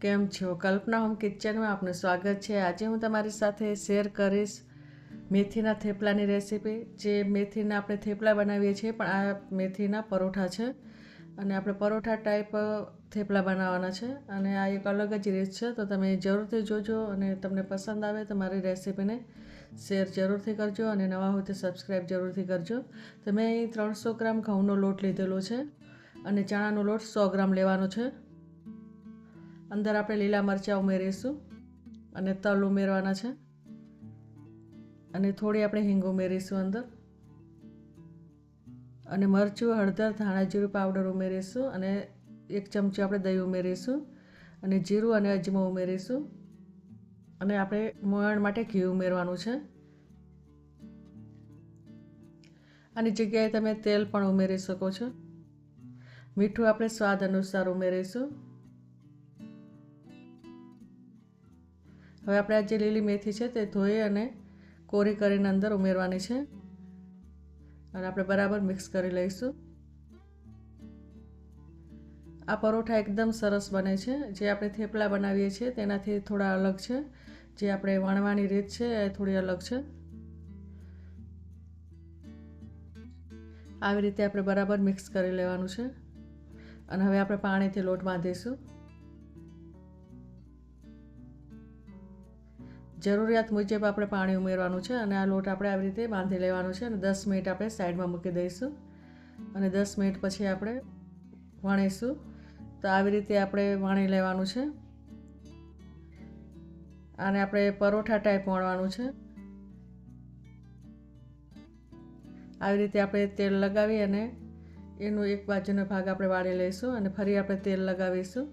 કેમ છો? કલ્પના હોમ કિચનમાં આપનું સ્વાગત છે. આજે હું તમારી સાથે શેર કરીશ મેથીના થેપલાની રેસીપી. જે મેથીના આપણે થેપલા બનાવીએ છીએ, પણ આ મેથીના પરોઠા છે. અને આપણે પરોઠા ટાઈપ થેપલા બનાવવાના છે. અને આ એક અલગ જ રીત છે. તો તમે જરૂરથી જોજો અને તમને પસંદ આવે તો મારી રેસીપીને શેર જરૂરથી કરજો અને નવા હોય તો સબસ્ક્રાઈબ જરૂરથી કરજો. તો મેં અહીં ત્રણસો ગ્રામ ઘઉંનો લોટ લીધેલો છે અને ચણાનો લોટ સો ગ્રામ લેવાનો છે. અંદર આપણે લીલા મરચાં ઉમેરીશું અને તલ ઉમેરવાના છે. અને થોડી આપણે હિંગ ઉમેરીશું અંદર. અને મરચું, હળદર ધાણા જીરું પાવડર ઉમેરીશું અને એક ચમચી આપણે દહીં ઉમેરીશું અને જીરું અને અજમો ઉમેરીશું. અને આપણે મોયણ માટે ઘી ઉમેરવાનું છે. આની જગ્યાએ તમે તેલ પણ ઉમેરી શકો છો. મીઠું આપણે સ્વાદ અનુસાર ઉમેરીશું. હવે આપણે આ જે લીલી મેથી છે તે ધોઈ અને કોરી કરીને અંદર ઉમેરવાની છે. અને આપણે બરાબર મિક્સ કરી લઈશું. આ પરોઠા એકદમ સરસ બને છે. જે આપણે થેપલા બનાવીએ છીએ તેનાથી થોડા અલગ છે. જે આપણે વણવાની રીત છે એ થોડી અલગ છે. આવી રીતે આપણે બરાબર મિક્સ કરી લેવાનું છે. અને હવે આપણે પાણીથી લોટ બાંધીશું. જરૂરિયાત મુજબ આપણે પાણી ઉમેરવાનું છે અને આ લોટ આપણે આવી રીતે બાંધી લેવાનો છે અને દસ મિનિટ આપણે સાઈડમાં મૂકી દઈશું. અને દસ મિનિટ પછી આપણે વણીશું. તો આવી રીતે આપણે વણી લેવાનું છે. આને આપણે પરોઠા ટાઈપ વણવાનું છે. આવી રીતે આપણે તેલ લગાવી અને એનો એક બાજુનો ભાગ આપણે વાળી લઈશું અને ફરી આપણે તેલ લગાવીશું.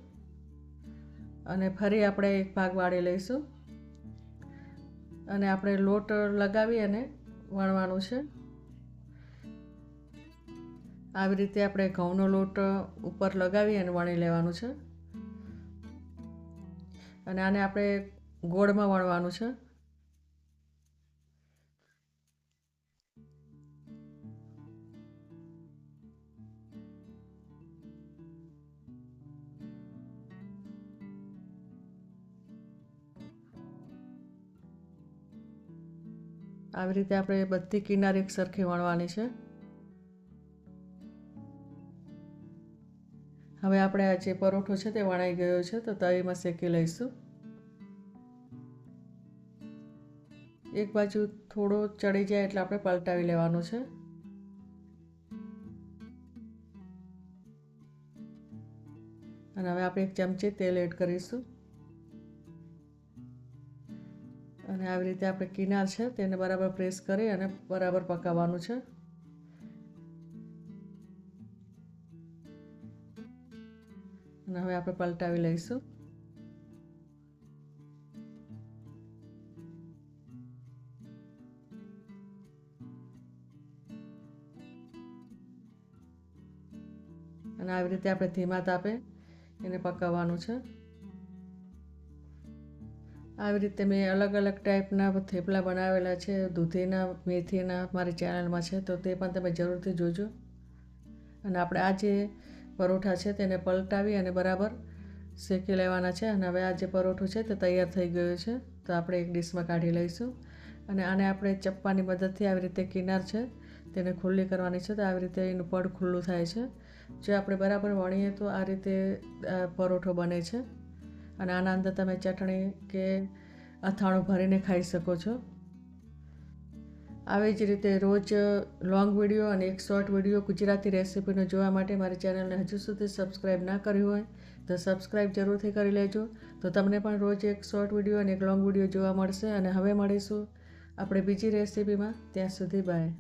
અને ફરી આપણે એક ભાગ વાળી લઈશું. અને આપણે લોટ લગાવી અને વણવાનું છે. આવી રીતે આપણે ઘઉંનો લોટ ઉપર લગાવી અને વણી લેવાનું છે. અને આને આપણે ગોળમાં વણવાનું છે. આવી રીતે આપણે બધી કિનારી એક સરખી વણવાની છે. હવે આપણે આ જે પરોઠો છે તે વણાઈ ગયો છે, તો તવીમાં શેકી લઈશું. એક બાજુ થોડો ચડી જાય એટલે આપણે પલટાવી લેવાનું છે. અને હવે આપણે એક ચમચી તેલ એડ કરીશું. અને આવી રીતે આપણે કિનાર છે તેને બરાબર પ્રેસ કરી અને બરાબર પકાવવાનું છે. અને હવે આપણે પલટાવી લઈશું. અને આવી રીતે આપણે ધીમા તાપે એને પકાવવાનું છે. આવી રીતે મેં અલગ અલગ ટાઈપના થેપલા બનાવેલા છે, દૂધીના, મેથીના મારી ચેનલમાં છે, તો તે પણ તમે જરૂરથી જોજો. અને આપણે આ જે પરોઠા છે તેને પલટાવી અને બરાબર શેકી લેવાના છે. અને હવે આ જે પરોઠું છે તે તૈયાર થઈ ગયું છે, તો આપણે એક ડીશમાં કાઢી લઈશું. અને આને આપણે ચપ્પાની મદદથી આવી રીતે કિનાર છે તેને ખુલ્લી કરવાની છે, તો આવી રીતે એનું પડ ખુલ્લું થાય છે. જો આપણે બરાબર વણીએ તો આ રીતે પરોઠો બને છે. અને આના અંદર તમે ચટણી કે અથાણું ભરીને ખાઈ શકો છો. આવી જ રીતે રોજ લોંગ વીડિયો અને એક શોર્ટ વીડિયો ગુજરાતી રેસિપીનો જોવા માટે મારી ચેનલને હજુ સુધી સબસ્ક્રાઈબ ના કર્યું હોય તો સબસ્ક્રાઈબ જરૂરથી કરી લેજો. તો તમને પણ રોજ એક શોર્ટ વીડિયો અને એક લોંગ વીડિયો જોવા મળશે અને હવે મળીશું. આપણે બીજી રેસિપીમાં. ત્યાં સુધી બાય.